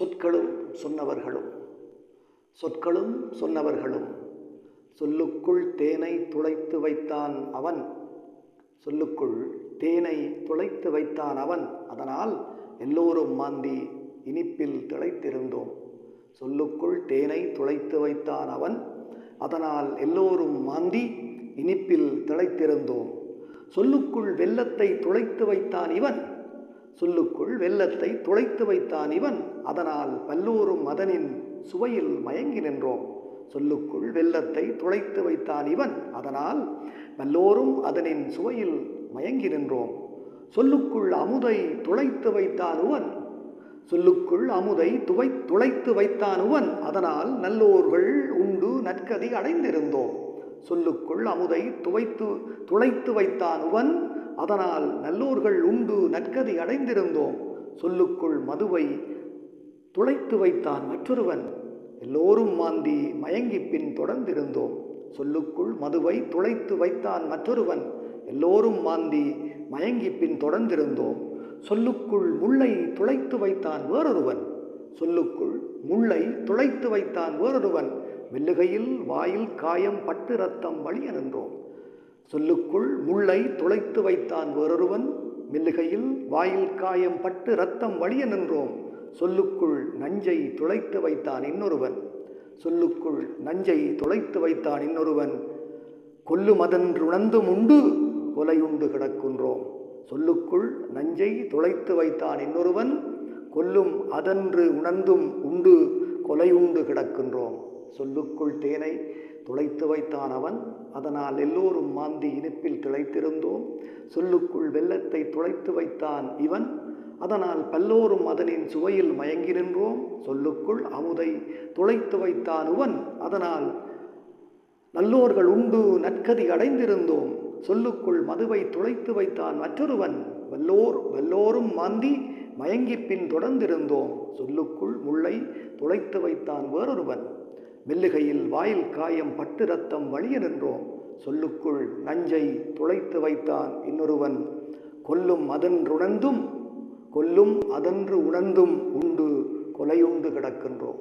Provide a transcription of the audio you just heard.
சொற்களும் சொன்னவர்களும். சொற்களும் சொன்னவர்களும். சொல்லுக்குள் தேனை துளைத்து வைத்தான் அவன். சொல்லுக்குள் தேனை துளைத்து வைத்தான் அவன். அதனால் எல்லோரும் மாந்தி இனிப்பில் திளைத்திருந்தோம். சொல்லுக்குள் தேனை துளைத்து வைத்தான் அவன். அதனால் எல்லோரும் மாந்தி இனிப்பில் திளைத்திருந்தோம். சொல்லுக்குள் வெள்ளத்தை துளைத்து வைத்தான் இவன். சொல்லுக்குள் வெள்ளத்தை துளைத்து வைத்தான் இவன். அதனால் பல்லோரும் அதனின் சுவையில் மயங்கி நின்றோம். சொல்லுக்குள் வெள்ளத்தை துளைத்து வைத்தான் இவன். அதனால் பல்லோரும் அதனின் சுவையில் மயங்கி நின்றோம். சொல்லுக்குள் அமுதை துளைத்து வைத்தான் உவன். சொல்லுக்குள் அமுதை துவை துளைத்து வைத்தான் உவன். அதனால் நல்லோர்கள் உண்டு நற்கதி அடைந்திருந்தோம். சொல்லுக்குள் அமுதை துவைத்து துளைத்து வைத்தான் உவன். அதனால் நல்லூர்கள் உண்டு நற்கதி அடைந்திருந்தோம். சொல்லுக்குள் மதுவை துளைத்து வைத்தான் மற்றொருவன். எல்லோரும் மாந்தி மயங்கி பின் தொடர்ந்திருந்தோம். சொல்லுக்குள் மதுவை துளைத்து வைத்தான் மற்றொருவன். எல்லோரும் மாந்தி மயங்கி பின் தொடர்ந்திருந்தோம். சொல்லுக்குள் முள்ளை துளைத்து வைத்தான் வேறொருவன். சொல்லுக்குள் முள்ளை துளைத்து வைத்தான் வேறொருவன். மெல்லுகையில் வாயில் காயம் பட்டு ரத்தம் வழிய நின்றோம் சொல்லுக்குள் முள்ளை துளைத்து வைத்தான் வேறொருவன். மில்லுகையில் வாயில் காயம் பட்டு ரத்தம் வழிய நின்றோம். சொல்லுக்குள் நஞ்சை துளைத்து வைத்தான் இன்னொருவன். சொல்லுக்குள் நஞ்சை துளைத்து வைத்தான் இன்னொருவன். கொல்லுமதன்றுணர்ந்தும் உண்டு கொலையுண்டு கிடக்கின்றோம். சொல்லுக்குள் நஞ்சை துளைத்து வைத்தான் இன்னொருவன். கொல்லும் அதன்று உணர்ந்தும் உண்டு கொலையுண்டு கிடக்கின்றோம். சொல்லுக்குள் தேனை துளைத்து வைத்தான் அவன். அதனால் எல்லோரும் மாந்தி இனிப்பில் திளைத்திருந்தோம். சொல்லுக்குள் வெள்ளத்தை துளைத்து வைத்தான் இவன். அதனால் பல்லோரும் அதனின் சுவையில் மயங்கி நின்றோம். சொல்லுக்குள் அமுதை துளைத்து வைத்தான் உவன் அதனால் நல்லோர்கள் உண்டு நற்கதி அடைந்திருந்தோம். சொல்லுக்குள் மதுவை துளைத்து வைத்தான் மற்றொருவன். வல்லோர் வல்லோரும் மாந்தி மயங்கி பின் தொடர்ந்திருந்தோம். சொல்லுக்குள் முள்ளை துளைத்து வைத்தான் வேறொருவன். மெல்லுகையில் வாயில் காயம் பட்டு ரத்தம் வழிய நின்றோம். சொல்லுக்குள் நஞ்சை துளைத்து வைத்தான் இன்னொருவன். கொல்லும் அதன்றுணர்ந்தும் கொல்லும் அதன்று உணர்ந்தும் உண்டு கொலையுண்டு கிடக்கின்றோம்.